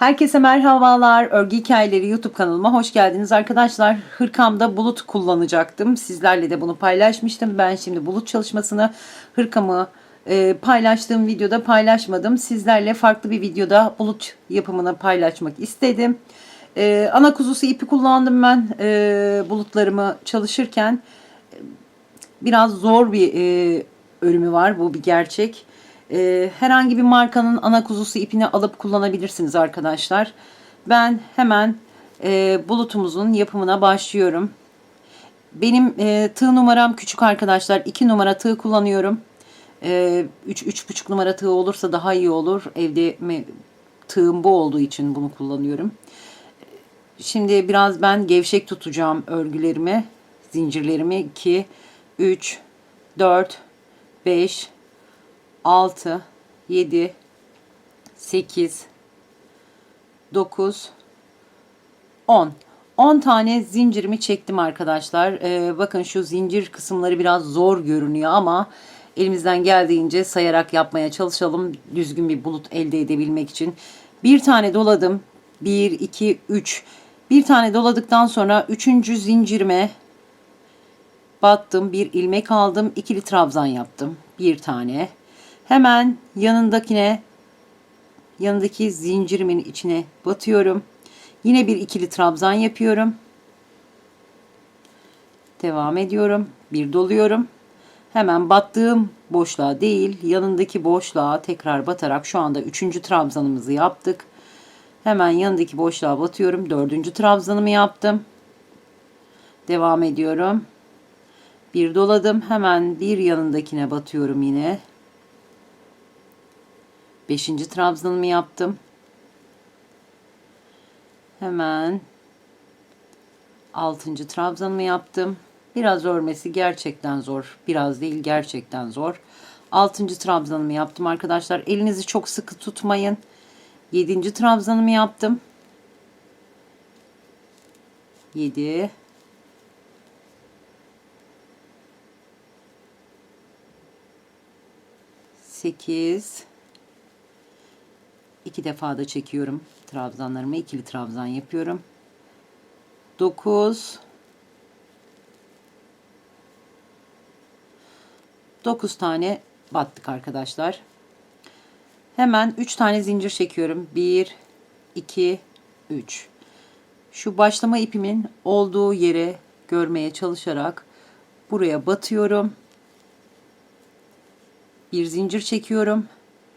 Herkese merhabalar. Örgü Hikayeleri YouTube kanalıma hoş geldiniz arkadaşlar. Hırkamda bulut kullanacaktım. Sizlerle de bunu paylaşmıştım. Ben şimdi bulut çalışmasını hırkamı e, paylaştığım videoda paylaşmadım. Sizlerle farklı bir videoda bulut yapımını paylaşmak istedim. E, ana kuzusu ipi kullandım ben e, bulutlarımı çalışırken. Biraz zor bir e, örümü var. Bu bir gerçek. E, herhangi bir markanın ana kuzusu ipini alıp kullanabilirsiniz arkadaşlar. Ben hemen e, bulutumuzun yapımına başlıyorum. Benim e, tığ numaram küçük arkadaşlar. 2 numara tığ kullanıyorum. 3 e, 3,5 numara tığ olursa daha iyi olur. Evde tığım bu olduğu için bunu kullanıyorum. Şimdi biraz ben gevşek tutacağım örgülerimi, zincirlerimi 2 3 4 5 6 7 8 9 10 10 tane zincirimi çektim arkadaşlar. Ee, bakın şu zincir kısımları biraz zor görünüyor ama elimizden geldiğince sayarak yapmaya çalışalım. Düzgün bir bulut elde edebilmek için. Bir tane doladım. 1, 2, 3. Bir tane doladıktan sonra üçüncü zincirime battım. Bir ilmek aldım. ikili trabzan yaptım. Bir tane. Hemen yanındakine yanındaki zincirimin içine batıyorum. Yine bir ikili trabzan yapıyorum. Devam ediyorum. Bir doluyorum. Hemen battığım boşluğa değil yanındaki boşluğa tekrar batarak şu anda üçüncü trabzanımızı yaptık. Hemen yanındaki boşluğa batıyorum. Dördüncü trabzanımı yaptım. Devam ediyorum. Bir doladım. Hemen bir yanındakine batıyorum yine. Beşinci trabzanımı yaptım. Hemen altıncı trabzanımı yaptım. Biraz örmesi gerçekten zor. Biraz değil gerçekten zor. Altıncı trabzanımı yaptım arkadaşlar. Elinizi çok sıkı tutmayın. Yedinci trabzanımı yaptım. Yedi. Sekiz. İki defa da çekiyorum trabzanlarımı. ikili trabzan yapıyorum. Dokuz. Dokuz tane battık arkadaşlar. Hemen 3 tane zincir çekiyorum. 1 2 3. Şu başlama ipimin olduğu yere görmeye çalışarak buraya batıyorum. Bir zincir çekiyorum.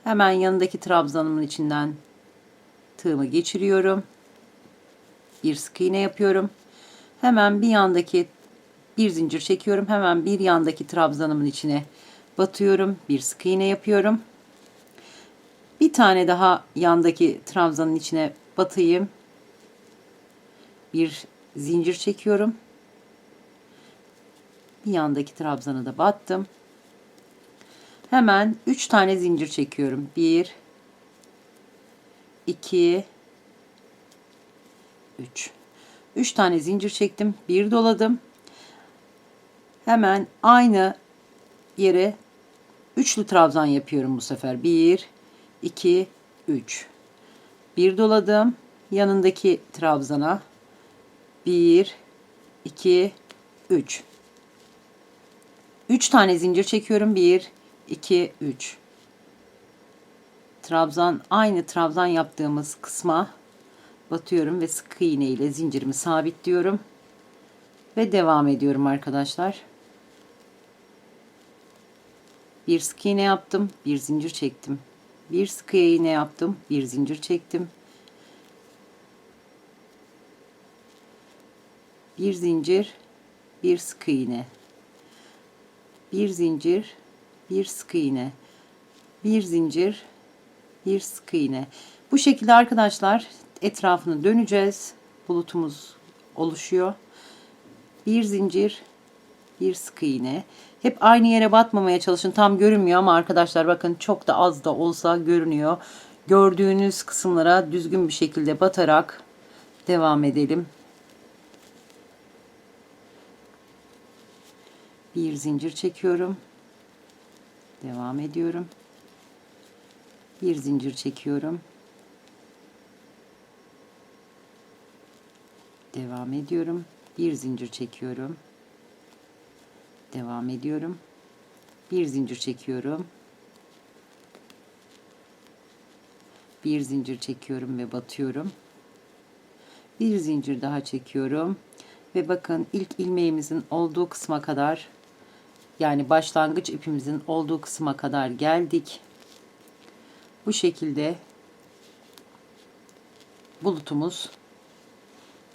Hemen yanındaki trabzanımın içinden tığımı geçiriyorum. Bir sık iğne yapıyorum. Hemen bir yandaki bir zincir çekiyorum. Hemen bir yandaki trabzanımın içine batıyorum. Bir sık iğne yapıyorum. Bir tane daha yandaki trabzanın içine batayım. Bir zincir çekiyorum. Bir yandaki trabzanı da battım. Hemen 3 tane zincir çekiyorum. 1 2 3 3 tane zincir çektim. Bir doladım. Hemen aynı yere üçlü trabzan yapıyorum bu sefer. 1 2 3 bir doladım yanındaki trabzana 1 2 3 3 tane zincir çekiyorum 1 2 3 trabzan aynı trabzan yaptığımız kısma batıyorum ve sık iğne ile zincirimi sabitliyorum. Ve devam ediyorum arkadaşlar. Bir sık iğne yaptım bir zincir çektim. Bir sık iğne yaptım bir zincir çektim. Bir zincir bir sık iğne. Bir zincir bir sık iğne bir zincir bir sık iğne bu şekilde arkadaşlar etrafını döneceğiz bulutumuz oluşuyor bir zincir bir sık iğne hep aynı yere batmamaya çalışın. Tam görünmüyor ama arkadaşlar bakın çok da az da olsa görünüyor. Gördüğünüz kısımlara düzgün bir şekilde batarak devam edelim. Bir zincir çekiyorum. Devam ediyorum. Bir zincir çekiyorum. Devam ediyorum. Bir zincir çekiyorum. Devam ediyorum. Bir zincir çekiyorum. Bir zincir çekiyorum ve batıyorum. Bir zincir daha çekiyorum. Ve bakın ilk ilmeğimizin olduğu kısma kadar yani başlangıç ipimizin olduğu kısma kadar geldik. Bu şekilde bulutumuz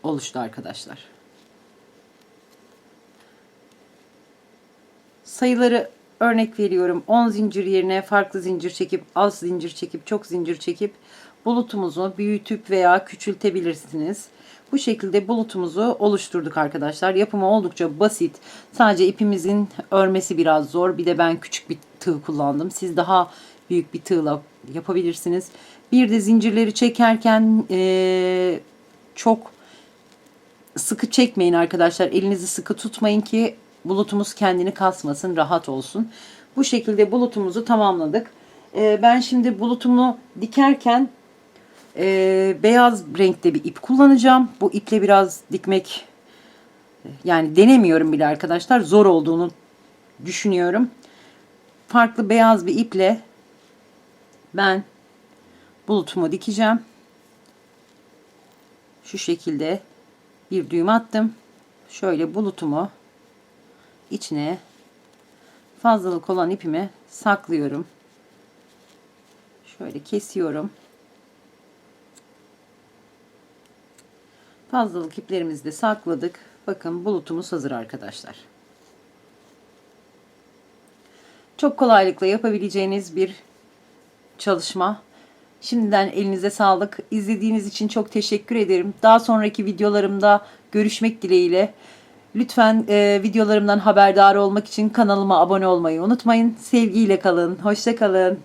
oluştu arkadaşlar. Sayıları örnek veriyorum. 10 zincir yerine farklı zincir çekip, az zincir çekip, çok zincir çekip bulutumuzu büyütüp veya küçültebilirsiniz. Bu şekilde bulutumuzu oluşturduk arkadaşlar. Yapımı oldukça basit. Sadece ipimizin örmesi biraz zor. Bir de ben küçük bir tığ kullandım. Siz daha büyük bir tığla yapabilirsiniz. Bir de zincirleri çekerken eee, çok sıkı çekmeyin arkadaşlar. Elinizi sıkı tutmayın ki bulutumuz kendini kasmasın, rahat olsun. Bu şekilde bulutumuzu tamamladık. Ee, ben şimdi bulutumu dikerken e, beyaz renkte bir ip kullanacağım. Bu iple biraz dikmek yani denemiyorum bile arkadaşlar. Zor olduğunu düşünüyorum. Farklı beyaz bir iple ben bulutumu dikeceğim. Şu şekilde bir düğüm attım. Şöyle bulutumu içine fazlalık olan ipimi saklıyorum. Şöyle kesiyorum. Fazlalık iplerimizi de sakladık. Bakın bulutumuz hazır arkadaşlar. Çok kolaylıkla yapabileceğiniz bir çalışma. Şimdiden elinize sağlık. İzlediğiniz için çok teşekkür ederim. Daha sonraki videolarımda görüşmek dileğiyle. Lütfen e, videolarımdan haberdar olmak için kanalıma abone olmayı unutmayın. Sevgiyle kalın. Hoşça kalın.